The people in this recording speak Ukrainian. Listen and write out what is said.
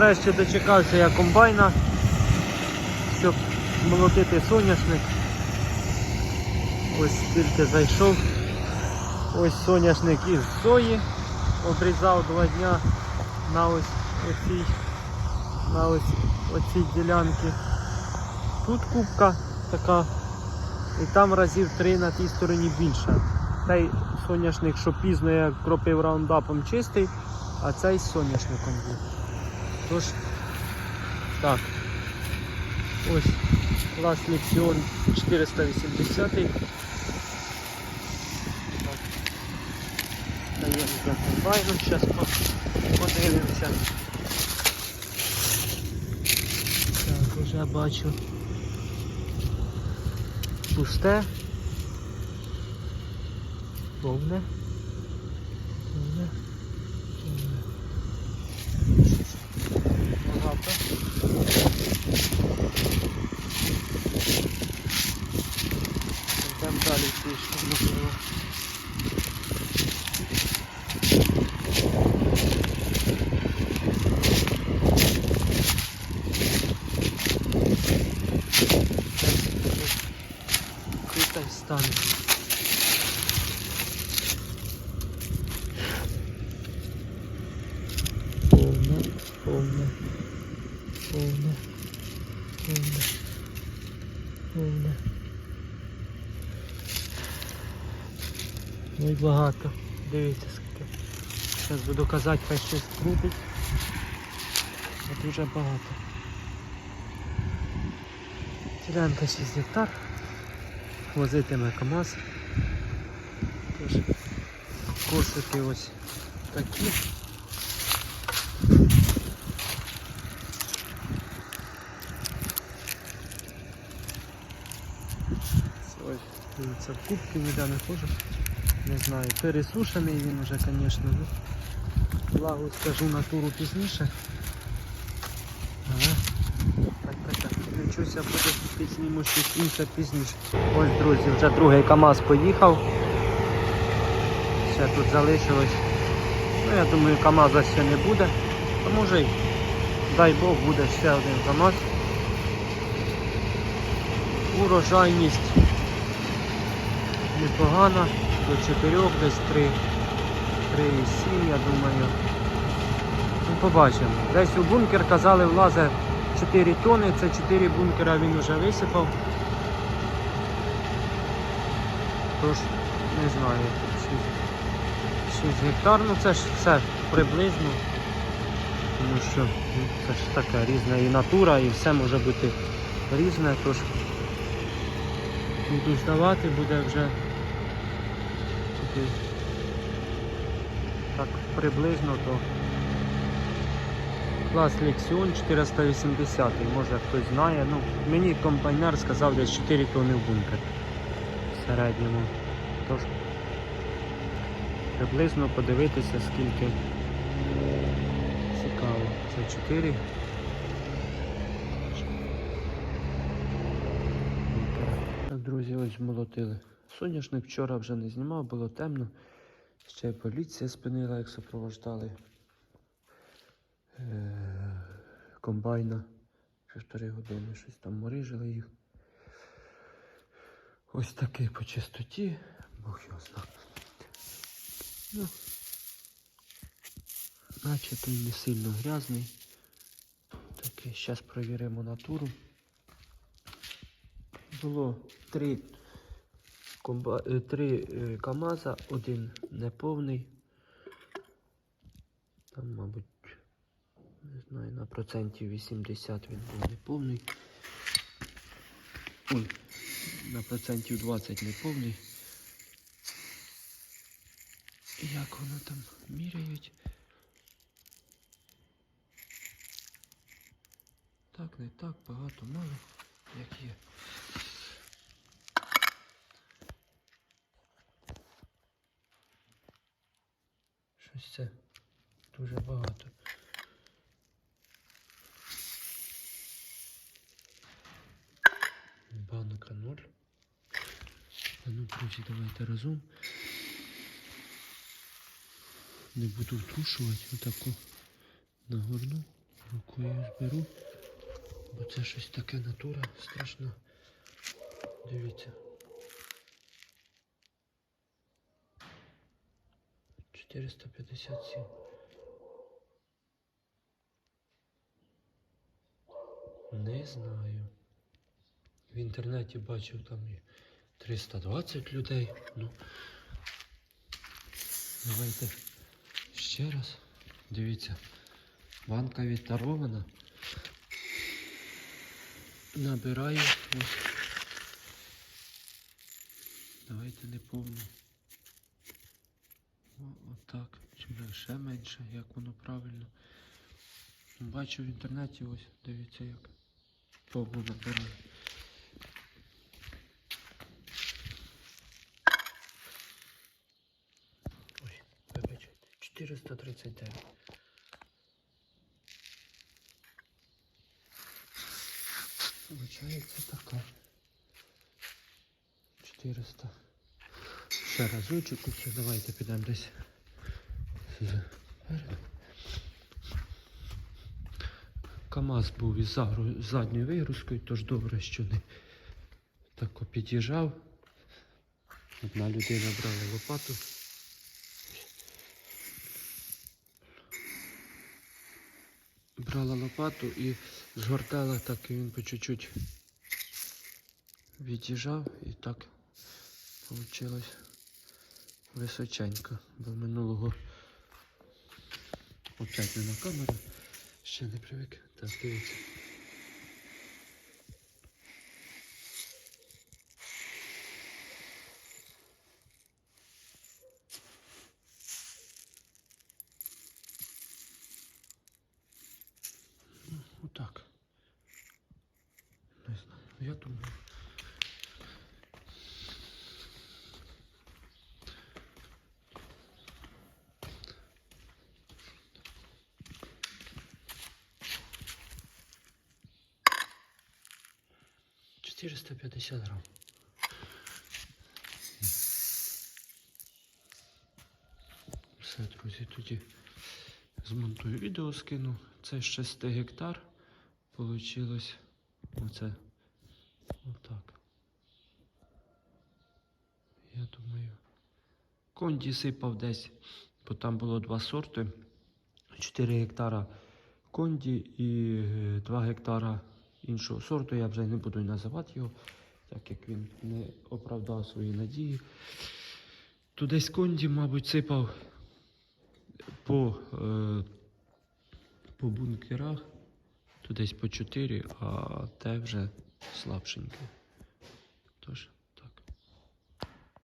Нарешті дочекався я комбайна, щоб молотити соняшник. Ось тільки зайшов. Ось соняшник із сої. Обрізав два дня на ось оцій, на ось оцій ділянці. Тут кубка така, і там разів три на тій стороні більше. Цей соняшник, що пізно я кропив раундапом чистий, а цей з соняшником був. Тож, так. Ось клас Лексіон 480. Так. Даємо за комбайном, зараз подивимося. Так, вже бачу. Пусте. Повне. Повне. Багато. Йдемо далі трішки, можливо. Круто стане. Повне, повне, повне, повне, повне. Ну багато. Дивіться скільки. Зараз буду казати, хай щось крутить. А дуже багато. Ділянка 6 гектар. Возитиме КАМАЗ. Тож кошики ось такі. Ось, дивіться, в кубки ніде не хожу. Не знаю, пересушений він уже, звісно. Влагу скажу натуру пізніше. Ага. Так, так, так. Включуся, буде підзніму щось інше пізніше. Ось, друзі, вже другий КАМАЗ поїхав. Ще тут залишилось. Ну, я думаю, КАМАЗа ще не буде. А може дай Бог, буде ще один КАМАЗ. Урожайність непогана, до 4, десь 3, 3,7, я думаю. Ну, побачимо. Десь у бункер казали, влазить 4 тони, це 4 бункера він вже висипав. Тож, не знаю, 6, 6 гектар, ну це ж все приблизно. Тому що ну, це ж таке різна і натура, і все може бути різне, тож буду здавати, буде вже тільки так приблизно то клас Лексіон 480, може хтось знає. Ну, мені комбайнер сказав десь 4 тонни в бункер в середньому. Тож приблизно подивитися скільки цікаво. Це 4. Так, друзі, ось молотили. Соняшник вчора вже не знімав, було темно. Ще й поліція спинила, як супроводжали е- комбайна. Півтори години щось там морижили їх. Ось такий по чистоті. Бог його знає. Ну, наче він не сильно грязний. Такий, зараз провіримо натуру. Було три, комба... е, три е, КАМАЗа, один неповний. Там, мабуть, не знаю, на процентів 80 він був неповний. Ой, на процентів 20 неповний. Як воно там міряють? Так, не так, багато, мало, як є. Щось це дуже багато. Банка ноль. А ну, друзі, давайте разом. Не буду втрушувати отаку нагорну. Рукою зберу, бо це щось таке натура страшно. Дивіться. 457. Не знаю. В інтернеті бачив там і 320 людей. Ну. Давайте ще раз. Дивіться. Банка відтарована. Набираю ось. Давайте не повну. Отак. Чи ще менше, як воно правильно. Бачу в інтернеті ось, дивіться як. Повну набираю. Ой, вибачайте. 439. Получається така. 400. Ще разочок оце давайте підемо десь. КАМАЗ був із задньою вигрузкою, тож добре, що не тако під'їжджав. Одна людина брала лопату. Брала лопату і згортала так, і він по чуть-чуть від'їжджав і так вийшло височенько. Бо минулого опять не на камеру. Ще не привик. Так, дивіться. Ну, Отак. Не знаю. Я думаю. Четыреста пятьдесят грамм. Все, друзі, тоді змонтую відео, скину. Це з 6 гектар. Получилось оце отак. Я думаю. Конді сипав десь, бо там було два сорти. 4 гектара конді і 2 гектара іншого сорту. Я вже не буду називати його, так як він не оправдав свої надії. То десь конді, мабуть, сипав по, е, по бункерах, то десь по 4, а те вже слабшеньке.